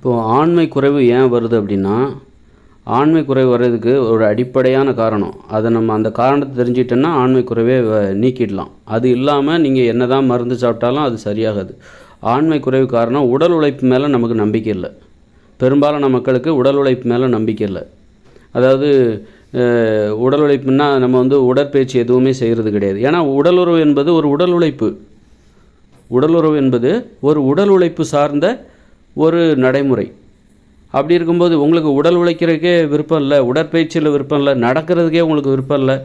இப்போது ஆண்மை குறைவு ஏன் வருது அப்படின்னா ஆண்மை குறைவு வர்றதுக்கு ஒரு அடிப்படையான காரணம். அதை நம்ம அந்த காரணத்தை தெரிஞ்சிட்டோன்னா ஆண்மை குறைவே நீக்கிடலாம். அது இல்லாமல் நீங்கள் என்ன தான் மருந்து சாப்பிட்டாலும் அது சரியாகாது. ஆண்மை குறைவு காரணம் உடல் உழைப்பு மேலே நமக்கு நம்பிக்கை இல்லை. பெரும்பாலான மக்களுக்கு உடல் உழைப்பு மேலே நம்பிக்கை இல்லை. அதாவது உடல் உழைப்புன்னா நம்ம வந்து உடற்பயிற்சி எதுவுமே செய்கிறது கிடையாது. ஏன்னா உடல் உறவு என்பது ஒரு உடல் உழைப்பு. உடல் உறவு என்பது ஒரு உடல் உழைப்பு சார்ந்த ஒரு நடைமுறை. அப்படி இருக்கும்போது உங்களுக்கு உடல் உழைக்கிறதுக்கே விருப்பம் இல்லை உடற்பயிற்சியில் விருப்பம் இல்லை நடக்கிறதுக்கே உங்களுக்கு விருப்பம் இல்லை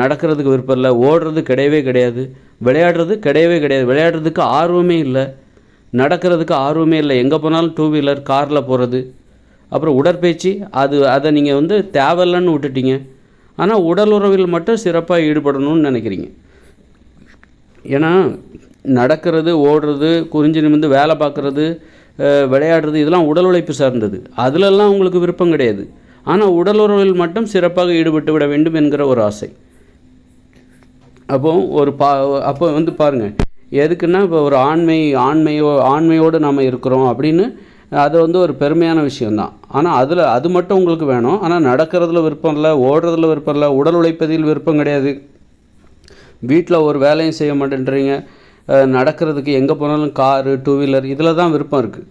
நடக்கிறதுக்கு விருப்பம் இல்லை ஓடுறது கிடையவே கிடையாது விளையாடுறது கிடையவே கிடையாது விளையாடுறதுக்கு ஆர்வமே இல்லை நடக்கிறதுக்கு ஆர்வமே இல்லை எங்கே போனாலும் டூ வீலர் காரில் போகிறது அப்புறம் உடற்பயிற்சி அது அதை நீங்கள் வந்து தேவையில்லைன்னு விட்டுட்டீங்க. ஆனால் உடல் உறவில் மட்டும் சிறப்பாக ஈடுபடணும்னு நினைக்கிறீங்க. ஏன்னா நடக்கிறது ஓடுறது குறிஞ்சி நிமிர்ந்து வேலை பார்க்குறது விளையாடுறது இதெல்லாம் உடல் உழைப்பு சார்ந்தது. அதிலெல்லாம் உங்களுக்கு விருப்பம் கிடையாது. ஆனால் உடல் உறவில் மட்டும் சிறப்பாக ஈடுபட்டு விட வேண்டும் என்கிற ஒரு ஆசை. அப்போ ஒரு பா அப்போ வந்து பாருங்கள் எதுக்குன்னா இப்போ ஒரு ஆண்மை ஆண்மையோ ஆண்மையோடு நாம் இருக்கிறோம் அப்படின்னு அது வந்து ஒரு பெருமையான விஷயந்தான் ஆனால் அதில் அது மட்டும் உங்களுக்கு வேணும். ஆனால் நடக்கிறதுல விருப்பம் இல்லை ஓடுறதுல விருப்பம் இல்லை உடல் உழைப்பதில் விருப்பம் கிடையாது. வீட்டில் ஒரு வேலையும் செய்ய மாட்டேன்றீங்க. நடக்கிறதுக்கு எங்கே போனாலும் காரு டூ வீலர் இதில் தான் விருப்பம் இருக்குது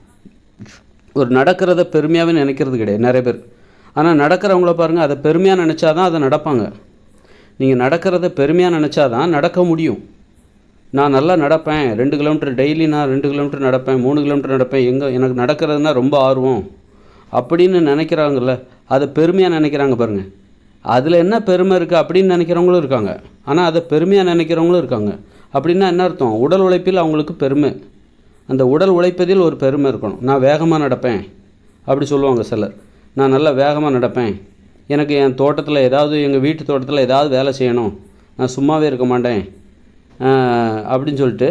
ஒரு நடக்கிறத பெருமையாகவே நினைக்கிறது கிடையாது நிறைய பேர். ஆனால் நடக்கிறவங்கள பாருங்கள் அதை பெருமையாக நினச்சா தான் அதை நடப்பாங்க. நீங்கள் நடக்கிறத பெருமையாக நினச்சா தான் நடக்க முடியும். நான் நல்லா நடப்பேன் ரெண்டு கிலோமீட்டர் டெய்லி நான் ரெண்டு கிலோமீட்டர் நடப்பேன் மூணு கிலோமீட்டர் நடப்பேன் எங்கே எனக்கு நடக்கிறதுனா ரொம்ப ஆர்வம். அப்படின்னு நினைக்கிறாங்கல்ல அதை பெருமையாக நினைக்கிறாங்க பாருங்கள் அதில் என்ன பெருமை இருக்குது அப்படின்னு நினைக்கிறவங்களும் இருக்காங்க. ஆனால் அதை பெருமையாக நினைக்கிறவங்களும் இருக்காங்க. அப்படின்னா என்ன அர்த்தம்? உடல் உழைப்பில் அவங்களுக்கு பெருமை. அந்த உடல் உழைப்பதில் ஒரு பெருமை இருக்கணும். நான் வேகமாக நடப்பேன். அப்படி சொல்லுவாங்க சிலர். நான் நல்லா வேகமாக நடப்பேன். எனக்கு என் தோட்டத்தில் ஏதாவது எங்கள் வீட்டு தோட்டத்தில் ஏதாவது வேலை செய்யணும். நான் சும்மாவே இருக்க மாட்டேன். அப்படின்னு சொல்லிட்டு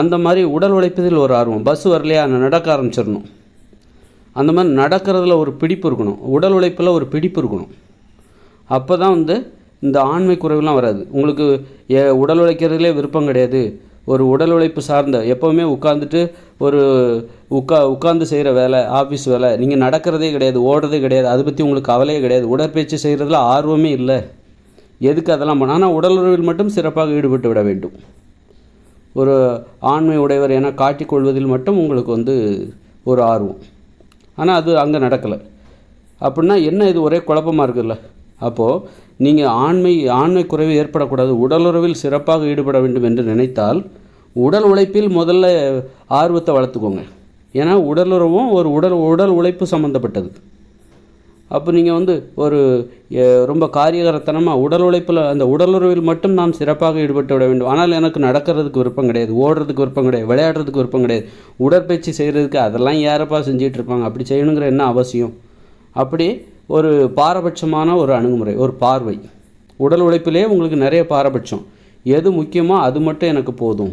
அந்த மாதிரி உடல் உழைப்பதில் ஒரு ஆர்வம். பஸ் வரலையா? நான் நடக்க ஆரம்பிச்சிடணும். அந்த மாதிரி நடக்கிறதுல ஒரு பிடிப்பு இருக்கணும். உடல் உழைப்பில் ஒரு பிடிப்பு இருக்கணும். அப்போ தான் வந்து இந்த ஆண்மை குறைவுலாம் வராது. உங்களுக்கு உடல் உழைக்கிறதுலே விருப்பம் கிடையாது. ஒரு உடல் உழைப்பு சார்ந்த எப்போவுமே உட்காந்துட்டு ஒரு உட்கா உட்காந்து செய்கிற வேலை ஆஃபீஸ் வேலை நீங்கள் நடக்கிறதே கிடையாது ஓடுறதே கிடையாது அதை பற்றி உங்களுக்கு கவலையே கிடையாது. உடற்பயிற்சி செய்கிறதுல ஆர்வமே இல்லை. எதுக்கு அதெல்லாம் பண்ண ஆனால் உடல் உறவில் மட்டும் சிறப்பாக ஈடுபட்டு விட வேண்டும். ஒரு ஆண்மை உடையவர் என காட்டிக்கொள்வதில் மட்டும் உங்களுக்கு வந்து ஒரு ஆர்வம். ஆனால் அது அங்கே நடக்கலை. அப்படின்னா என்ன இது ஒரே குழப்பமாக இருக்குல்ல? அப்போது நீங்கள் ஆண்மை ஆண்மை குறைவு ஏற்படக்கூடாது உடலுறவில் சிறப்பாக ஈடுபட வேண்டும் என்று நினைத்தால் உடல் உழைப்பில் முதல்ல ஆர்வத்தை வளர்த்துக்கோங்க. ஏன்னா உடலுறவும் ஒரு உடல் உடல் உழைப்பு சம்மந்தப்பட்டது அப்போ நீங்கள் வந்து ஒரு ரொம்ப காரியகரத்தனமாக உடல் உழைப்பில் அந்த உடலுறவில் மட்டும் நாம் சிறப்பாக ஈடுபட்டு விட வேண்டும். ஆனால் எனக்கு நடக்கிறதுக்கு விருப்பம் கிடையாது ஓடுறதுக்கு விருப்பம் கிடையாது விளையாடுறதுக்கு விருப்பம் கிடையாது. உடற்பயிற்சி செய்கிறதுக்கு அதெல்லாம் யாரப்பா செஞ்சிகிட்ருப்பாங்க அப்படி செய்யணுங்கிற என்ன அவசியம்? அப்படி ஒரு பாரபட்சமான ஒரு அணுகுமுறை ஒரு பார்வை. உடல் உழைப்பிலே உங்களுக்கு நிறைய பாரபட்சம். எது முக்கியமோ அது மட்டும் எனக்கு போதும்.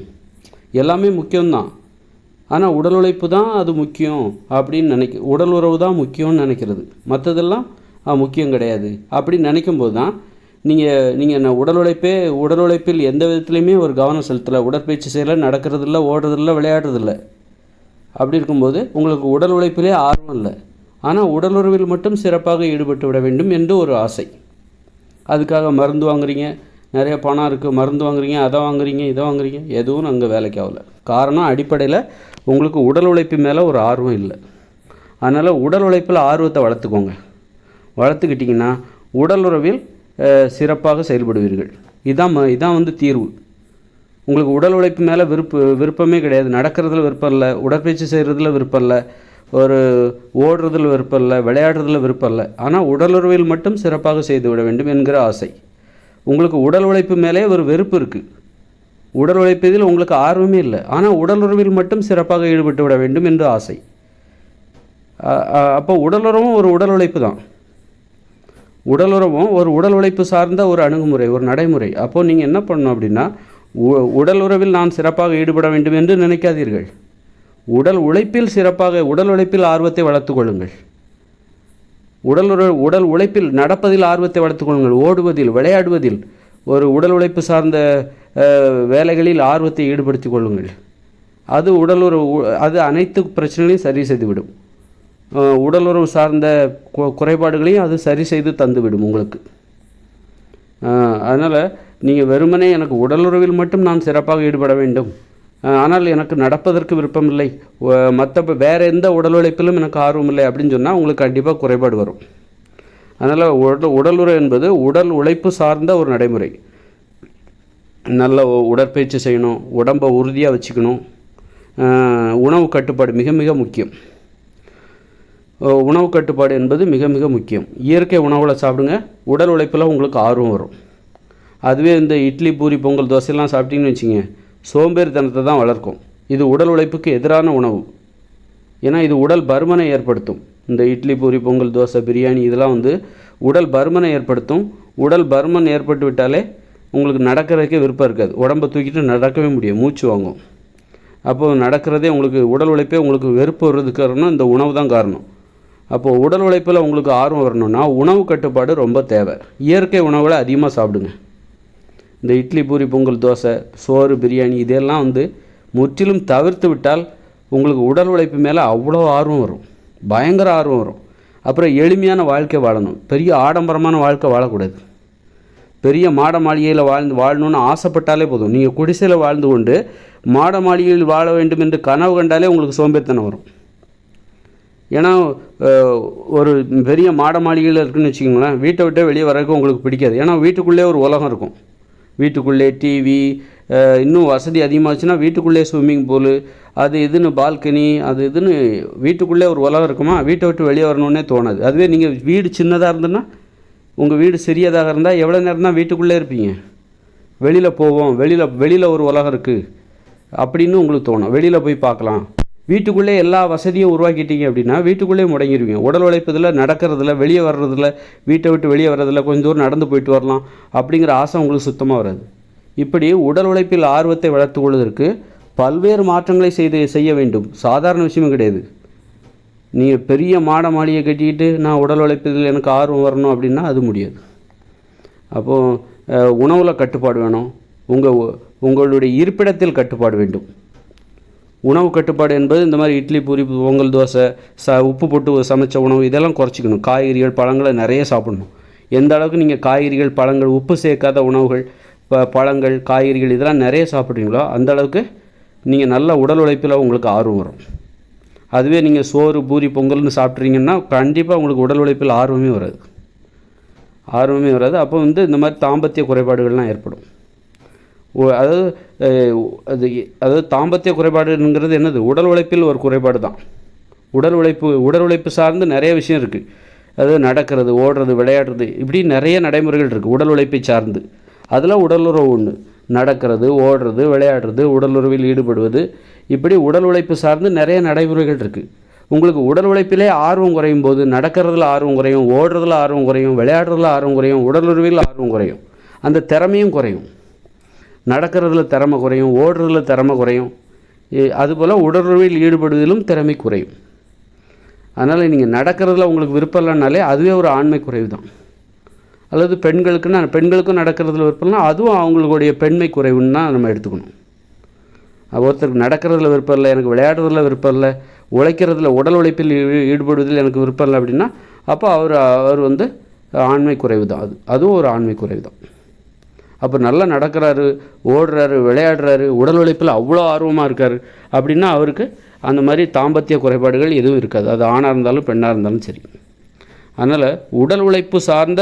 எல்லாமே முக்கியம்தான். ஆனால் உடல் உழைப்பு தான் அது முக்கியம் அப்படின்னு நினைக்க உடல் உறவு தான் முக்கியம்னு நினைக்கிறது. மற்றதெல்லாம் முக்கியம் கிடையாது. அப்படின்னு நினைக்கும் போது தான் நீங்கள் நீங்கள் என்ன உடல் உழைப்பே உடல் உழைப்பில் எந்த விதத்துலையுமே ஒரு கவனம் செலுத்தலை உடற்பயிற்சி செய்யலை நடக்கிறதில்ல ஓடுறதில்ல விளையாடுறதில்ல. அப்படி இருக்கும்போது உங்களுக்கு உடல் உழைப்பிலே ஆர்வம் இல்லை. ஆனால் உடலுறவில் மட்டும் சிறப்பாக ஈடுபட்டு விட வேண்டும் என்று ஒரு ஆசை. அதுக்காக மருந்து வாங்குறீங்க நிறைய பணம் இருக்குது மருந்து வாங்குறீங்க அதை வாங்குறீங்க இதை வாங்குறீங்க எதுவும் அங்கே வேலைக்கு ஆகல. காரணம் அடிப்படையில் உங்களுக்கு உடல் உழைப்பு மேலே ஒரு ஆர்வம் இல்லை. அதனால் உடல் உழைப்பில் ஆர்வத்தை வளர்த்துக்கோங்க. வளர்த்துக்கிட்டிங்கன்னா உடலுறவில் சிறப்பாக செயல்படுவீர்கள். இதான் இதான் வந்து தீர்வு. உங்களுக்கு உடல் உழைப்பு மேலே விருப்ப விருப்பமே கிடையாது. நடக்கிறதுல விருப்பம் இல்லை உடற்பயிற்சி செய்கிறதுல விருப்பம் இல்லை ஒரு ஓடுறதில் விருப்பம் இல்லை விளையாடுறதில் விருப்பம் இல்லை ஆனால் உடலுறவில் மட்டும் சிறப்பாக செய்து விட வேண்டும் என்கிற ஆசை. உங்களுக்கு உடல் உழைப்பு மேலே ஒரு வெறுப்பு இருக்குது உடல் உழைப்பதில் உங்களுக்கு ஆர்வமே இல்லை. ஆனால் உடலுறவில் மட்டும் சிறப்பாக ஈடுபட்டு விட வேண்டும் என்று ஆசை. அப்போ உடலுறவும் ஒரு உடல் உழைப்பு தான். உடலுறவும் ஒரு உடல் உழைப்பு சார்ந்த ஒரு அணுகுமுறை ஒரு நடைமுறை. அப்போது நீங்கள் என்ன பண்ணணும் அப்படின்னா உ- உடல் உறவில் நான் சிறப்பாக ஈடுபட வேண்டும் என்று நினைக்காதீர்கள். உடல் உழைப்பில் சிறப்பாக உடல் உழைப்பில் ஆர்வத்தை வளர்த்துக் கொள்ளுங்கள். உடல் உடல் உழைப்பில் நடப்பதில் ஆர்வத்தை வளர்த்துக்கொள்ளுங்கள் ஓடுவதில் விளையாடுவதில் ஒரு உடல் உழைப்பு சார்ந்த வேலைகளில் ஆர்வத்தை ஈடுபடுத்திக் கொள்ளுங்கள். அது உடலுறவு அது அனைத்து பிரச்சனைகளையும் சரி செய்துவிடும். உடலுறவு சார்ந்த குறைபாடுகளையும் அது சரி செய்து தந்துவிடும் உங்களுக்கு. அதனால் நீங்கள் வெறுமனே எனக்கு உடலுறவில் மட்டும் நான் சிறப்பாக ஈடுபட வேண்டும். ஆனால் எனக்கு நடப்பதற்கு விருப்பமில்லை. மற்ற வேறு எந்த உடல் உழைப்பிலும் எனக்கு ஆர்வம் இல்லை அப்படின்னு சொன்னால் உங்களுக்கு கண்டிப்பாக குறைபாடு வரும். அதனால் உடல் உடலுறை என்பது உடல் உழைப்பு சார்ந்த ஒரு நடைமுறை. நல்ல உடற்பயிற்சி செய்யணும் உடம்பை உறுதியாக வச்சுக்கணும். உணவு கட்டுப்பாடு மிக மிக முக்கியம். உணவு கட்டுப்பாடு என்பது மிக மிக முக்கியம். இயற்கை உணவுகளை சாப்பிடுங்க உடல் உழைப்பில் உங்களுக்கு ஆர்வம் வரும். அதுவே இந்த இட்லி பூரி பொங்கல் தோசையெல்லாம் சாப்பிட்டிங்கன்னு வச்சுங்க சோம்பேறித்தனத்தை தான் வளர்க்கும். இது உடல் உழைப்புக்கு எதிரான உணவு. ஏன்னா இது உடல் பருமனை ஏற்படுத்தும். இந்த இட்லி பூரி பொங்கல் தோசை பிரியாணி இதெல்லாம் வந்து உடல் பருமனை ஏற்படுத்தும். உடல் பருமன் ஏற்பட்டு விட்டாலே உங்களுக்கு நடக்கிறதுக்கே விருப்பம் இருக்காது. உடம்பை தூக்கிட்டு நடக்கவே முடியும். மூச்சு வாங்கும். அப்போது நடக்கிறதே உங்களுக்கு உடல் உழைப்பே உங்களுக்கு வெறுப்பு வர்றதுக்கு காரணம். இந்த உணவு தான் காரணம். அப்போது உடல் உழைப்பில் உங்களுக்கு ஆர்வம் வரணும்னா உணவு கட்டுப்பாடு ரொம்ப தேவை. இயற்கை உணவுகளை அதிகமாக சாப்பிடுங்க. இந்த இட்லி பூரி பொங்கல் தோசை சோறு பிரியாணி இதெல்லாம் வந்து முற்றிலும் தவிர்த்து விட்டால் உங்களுக்கு உடல் உழைப்பு மேலே அவ்வளோ ஆர்வம் வரும். பயங்கர ஆர்வம் வரும். அப்புறம் எளிமையான வாழ்க்கை வாழணும். பெரிய ஆடம்பரமான வாழ்க்கை வாழக்கூடாது. பெரிய மாட மாளிகையில் வாழ்ந்து வாழணும்னு ஆசைப்பட்டாலே போதும். நீங்கள் குடிசையில் வாழ்ந்து கொண்டு மாட மாளிகையில் வாழ வேண்டும் என்று கனவு கண்டாலே உங்களுக்கு சோம்பேறித்தனம் வரும். ஏன்னா ஒரு பெரிய மாட மாளிகையில் இருக்குன்னு வச்சுக்கோங்களேன் வீட்டை விட்டே வெளியே வரதுக்கு உங்களுக்கு பிடிக்காது. ஏன்னா வீட்டுக்குள்ளே ஒரு உலகம் இருக்கும். வீட்டுக்குள்ளே டிவி இன்னும் வசதி அதிகமாச்சுன்னா வீட்டுக்குள்ளே ஸ்விம்மிங் பூலு அது இதுன்னு பால்கனி அது இதுன்னு வீட்டுக்குள்ளே ஒரு உலகம் இருக்குமா? வீட்டை விட்டு வெளியே வரணுன்னே தோணாது. அதுவே நீங்கள் வீடு சின்னதாக இருந்ததுன்னா உங்கள் வீடு சிறியதாக இருந்தால் எவ்வளோ நேரம் தான் வீட்டுக்குள்ளே இருப்பீங்க. வெளியில் போவோம். வெளியில் வெளியில் ஒரு உலகம் இருக்குது அப்படின்னு உங்களுக்கு தோணும். வெளியில் போய் பார்க்கலாம். வீட்டுக்குள்ளே எல்லா வசதியும் உருவாக்கிட்டீங்க அப்படின்னா வீட்டுக்குள்ளே முடங்கிடுவீங்க. உடல் உழைப்பதில் நடக்கிறதுல வெளியே வர்றதில் வீட்டை விட்டு வெளியே வர்றதில் கொஞ்சம் தூரம் நடந்து போயிட்டு வரலாம் அப்படிங்கிற ஆசை உங்களுக்கு சுத்தமாக வராது. இப்படி உடல் உழைப்பில் ஆர்வத்தை வளர்த்து கொள்வதற்கு பல்வேறு மாற்றங்களை செய்து செய்ய வேண்டும். சாதாரண விஷயமும் கிடையாது. நீங்கள் பெரிய மாட மாளிகை கட்டிக்கிட்டு நான் உடல் உழைப்பதில் எனக்கு ஆர்வம் வரணும் அப்படின்னா அது முடியாது. அப்போது உணவில் கட்டுப்பாடு வேணும். உங்கள் உங்களுடைய இருப்பிடத்தில் கட்டுப்பாடு வேண்டும். உணவு கட்டுப்பாடு என்பது இந்த மாதிரி இட்லி பூரி பொங்கல் தோசை ச உப்பு போட்டு சமைச்ச உணவு இதெல்லாம் குறைச்சிக்கணும். காய்கறிகள் பழங்களை நிறைய சாப்பிடணும். எந்த அளவுக்கு நீங்கள் காய்கறிகள் பழங்கள் உப்பு சேர்க்காத உணவுகள் ப பழங்கள் காய்கறிகள் இதெல்லாம் நிறைய சாப்பிட்றீங்களோ அந்த அளவுக்கு நீங்கள் நல்ல உடல் உழைப்பில் உங்களுக்கு ஆர்வம் வரும். அதுவே நீங்கள் சோறு பூரி பொங்கல்னு சாப்பிட்றீங்கன்னா கண்டிப்பாக உங்களுக்கு உடல் உழைப்பில் ஆர்வமே வராது. ஆர்வமே வராது. அப்போ வந்து இந்த மாதிரி தாம்பத்திய குறைபாடுகள்லாம் ஏற்படும். அதாவது அது அதாவது தாம்பத்திய குறைபாடுங்கிறது என்னது? உடல் உழைப்பில் ஒரு குறைபாடு தான். உடல் உழைப்பு உடல் உழைப்பு சார்ந்து நிறைய விஷயம் இருக்குது அது நடக்கிறது ஓடுறது விளையாடுறது இப்படி நிறைய நடைமுறைகள் இருக்குது உடல் உழைப்பை சார்ந்து. அதில் உடலுறவு ஒன்று நடக்கிறது ஓடுறது விளையாடுறது உடலுறவில் ஈடுபடுவது இப்படி உடல் உழைப்பு சார்ந்து நிறைய நடைமுறைகள் இருக்குது உங்களுக்கு உடல் உழைப்பிலே ஆர்வம் குறையும் போது நடக்கிறதுல ஆர்வம் குறையும் ஓடுறதுல ஆர்வம் குறையும் விளையாடுறதுல ஆர்வம் குறையும் உடலுறவில் ஆர்வம் குறையும். அந்த திறமையும் குறையும். நடக்கிறதுல திறமை குறையும் ஓடுறதுல திறமை குறையும். அதுபோல் உடலுறவில் ஈடுபடுவதிலும் திறமை குறையும். அதனால் நீங்கள் நடக்கிறதுல உங்களுக்கு விருப்பம் இல்லைனாலே அதுவே ஒரு ஆண்மை குறைவு தான் அல்லது பெண்களுக்குன்னா பெண்களுக்கும் நடக்கிறதுல விருப்பம்னா அதுவும் அவங்களுடைய பெண்மை குறைவுன்னு தான் நம்ம எடுத்துக்கணும். ஒருத்தருக்கு நடக்கிறதுல விருப்பம் இல்லை எனக்கு விளையாடுறதுல விருப்பம் இல்லை உழைக்கிறதுல உடல் உழைப்பில் ஈ- ஈடுபடுவதில் எனக்கு விருப்பம் இல்லை அப்படின்னா அப்போ அவர் அவர் வந்து ஆண்மை குறைவு தான் அது அதுவும் ஒரு ஆண்மை குறைவு தான் அப்போ நல்லா நடக்கிறாரு ஓடுறாரு விளையாடுறாரு உடல் உழைப்பில் அவ்வளோ ஆர்வமாக இருக்கார். அப்படின்னா அவருக்கு அந்த மாதிரி தாம்பத்திய குறைபாடுகள் எதுவும் இருக்காது. அது ஆணாக இருந்தாலும் பெண்ணாக இருந்தாலும் சரி. அதனால் உடல் உழைப்பு சார்ந்த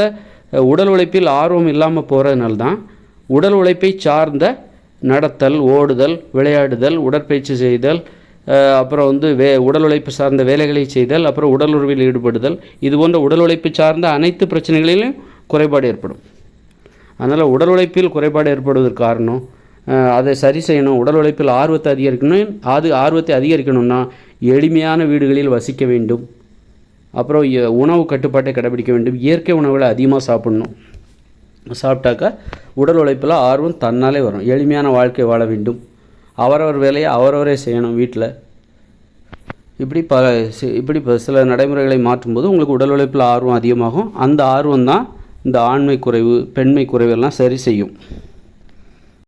உடல் உழைப்பில் ஆர்வம் இல்லாமல் போகிறதுனால தான் உடல் உழைப்பை சார்ந்த நடத்தல் ஓடுதல் விளையாடுதல் உடற்பயிற்சி செய்தல் அப்புறம் வந்து வே உடல் உழைப்பு சார்ந்த வேலைகளை செய்தல் அப்புறம் உடல் உறவில் ஈடுபடுதல் இது போன்ற உடல் உழைப்பு சார்ந்த அனைத்து பிரச்சனைகளிலும் குறைபாடு ஏற்படும். அதனால் உடல் உழைப்பில் குறைபாடு ஏற்படுவதற்கு காரணம் அதை சரி செய்யணும் உடல் உழைப்பில் ஆர்வத்தை அதிகரிக்கணும் அது ஆர்வத்தை அதிகரிக்கணும்னா எளிமையான வீடுகளில் வசிக்க வேண்டும். அப்புறம் உணவு கட்டுப்பாட்டை கடைபிடிக்க வேண்டும். இயற்கை உணவுகளை அதிகமாக சாப்பிடணும். சாப்பிட்டாக்கா உடல் உழைப்பில் ஆர்வம் தன்னாலே வரும். எளிமையான வாழ்க்கை வாழ வேண்டும். அவரவர் வேலையை அவரவரே செய்யணும் வீட்டில் இப்படி ப இப்படி சில நடைமுறைகளை மாற்றும்போது உங்களுக்கு உடல் உழைப்பில் ஆர்வம் அதிகமாகும். அந்த ஆர்வம் தான் இந்த ஆண்மை குறைவு பெண்மை குறைவெல்லாம் சரி செய்யும்.